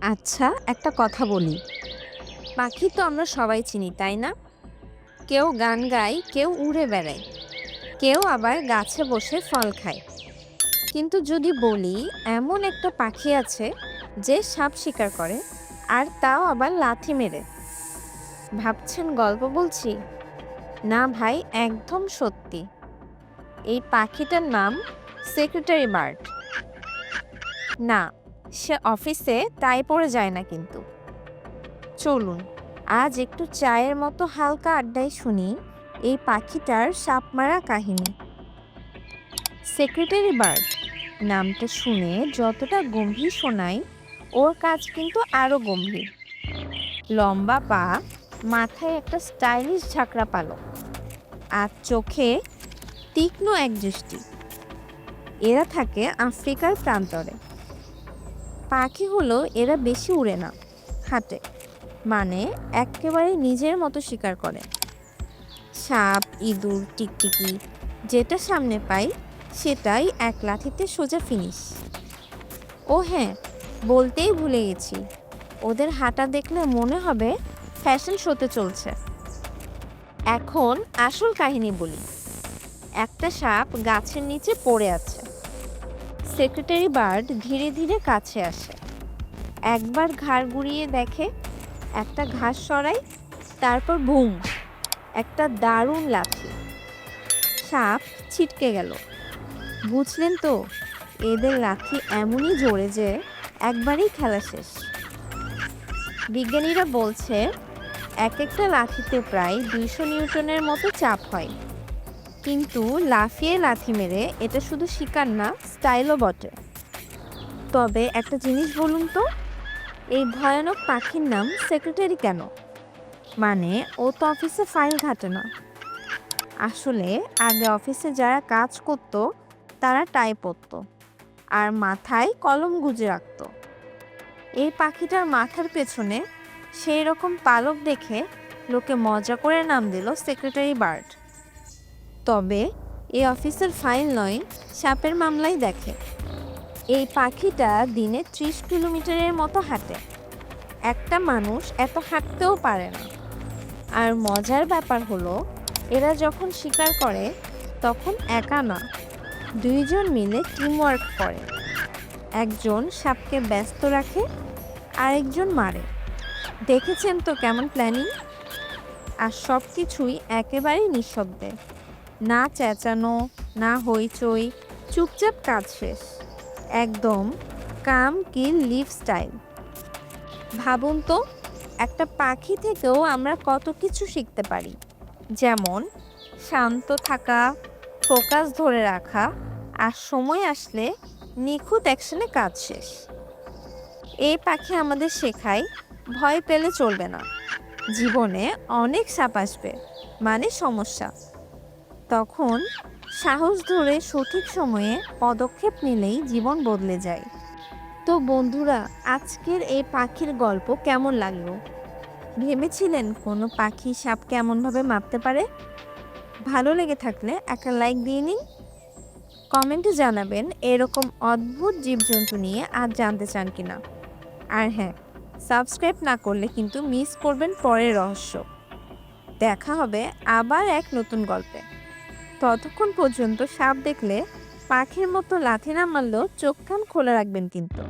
আচ্ছা একটা কথা বলি। পাখি তো আমরা সবাই চিনি, তাই না? কেউ গান গায়, কেউ উড়ে বেড়ায়। কেউ আবার গাছে বসে ফল খায়। কিন্তু যদি বলি, এমন একটা পাখি আছে যে সাপ শিকার করে, আর তাও আবার লাথি মেরে। ভাবছেন গল্প বলছি? না ভাই, একদম সত্যি। এই পাখিটার নাম সেক্রেটারি বার্ড না সে অফিসে তাই পড়ে যায় না কিন্তু। চলুন, আজ একটু চায়ের মতো হালকা আড্ডায় শুনি এই পাখিটার সাপ মারা কাহিনী। সেক্রেটারি বার্ড, নামটা শুনে যতটা গম্ভীর শোনায় ওর কাজ কিন্তু আরও গম্ভীর। লম্বা পা, মাথায় একটা স্টাইলিশ ঝাঁকড়া পালো আর চোখে তীক্ষ্ণ এক দৃষ্টি এরা থাকে আফ্রিকার প্রান্তরে। পাখি হলো এরা বেশি উড়ে না হাঁটে মানে একেবারে নিজের মতো শিকার করে। সাপ, ইঁদুর, টিকটিকি, যেটা সামনে পাই, সেটাই এক লাঠিতে সোজা ফিনিশ ও হ্যাঁ বলতেই ভুলে গেছি। ওদের হাঁটা দেখলে মনে হবে ফ্যাশন শোতে চলছে। এখন আসল কাহিনী বলি। একটা সাপ গাছের নিচে পড়ে আছে। সেক্রেটারি বার্ড ধীরে ধীরে কাছে আসে। একবার ঘাড় ঘুরিয়ে দেখে, একটা ঘাস সরাই, তারপর বুম একটা দারুণ লাথি। সাপ ছিটকে গেল। বুঝলেন তো, এদের লাথি এমনই জোরে যে একবারেই খেলা শেষ। বিজ্ঞানীরা বলছে এক একটা লাথিতে প্রায় দুইশো নিউটনের মতো চাপ হয়। কিন্তু লাফিয়ে লাথি মেরে এটা শুধু শিকার না, স্টাইলও বটে। তবে একটা জিনিস বলুন তো, এই ভয়ানক পাখির নাম সেক্রেটারি কেন? মানে ও তো অফিসে ফাইল ঘাটে না। আসলে আগে অফিসে যারা কাজ করত, তারা টাই পরত আর মাথায় কলম গুজে রাখতো। এই পাখিটার মাথার পেছনে সেই রকম পালক দেখে লোকে মজা করে নাম দিল সেক্রেটারি বার্ড। তবে এই অফিসের ফাইল নয়, সাপের মামলাই দেখে। এই পাখিটা দিনে ত্রিশ কিলোমিটারের মতো হাঁটে। একটা মানুষ এত হাঁটতেও পারে না। আর মজার ব্যাপার হলো, এরা যখন শিকার করে, তখন একা না, দুইজন মিলে টিমওয়ার্ক করে। একজন সাপকে ব্যস্ত রাখে, আরেকজন মারে। দেখেছেন তো কেমন প্ল্যানিং আর সব কিছুই একেবারেই নিঃশব্দে। না চেঁচানো, না হইচই, চুপচাপ কাজ শেষ। একদম কাম কিল লিভ স্টাইল। ভাবুন তো, একটা পাখি থেকেও আমরা কত কিছু শিখতে পারি। যেমন, শান্ত থাকা, ফোকাস ধরে রাখা আর সময় আসলে নিখুঁত অ্যাকশনে কাজ শেষ। এই পাখি আমাদের শেখায়, ভয় পেলে চলবে না। জীবনে অনেক সাপ আসবে মানে সমস্যা। তখন সাহস ধরে সঠিক সময়ে পদক্ষেপ নিলেই জীবন বদলে যায়। তো বন্ধুরা, আজকের এই পাখির গল্প কেমন লাগল? ভেবেছিলেন কোনো পাখি সাপ কেমনভাবে মাপতে পারে? ভালো লেগে থাকলে একটা লাইক দিয়ে নিন। কমেন্টে জানাবেন এরকম অদ্ভুত জীবজন্তু নিয়ে আর জানতে চান কিনা। আর হ্যাঁ সাবস্ক্রাইব না করলে কিন্তু মিস করবেন পরের রহস্য। দেখা হবে আবার এক নতুন গল্পে। ততক্ষণ পর্যন্ত সাপ দেখলে পাখির মতো লাথি না মারলেও চোখ কান খোলা রাখবেন কিন্তু।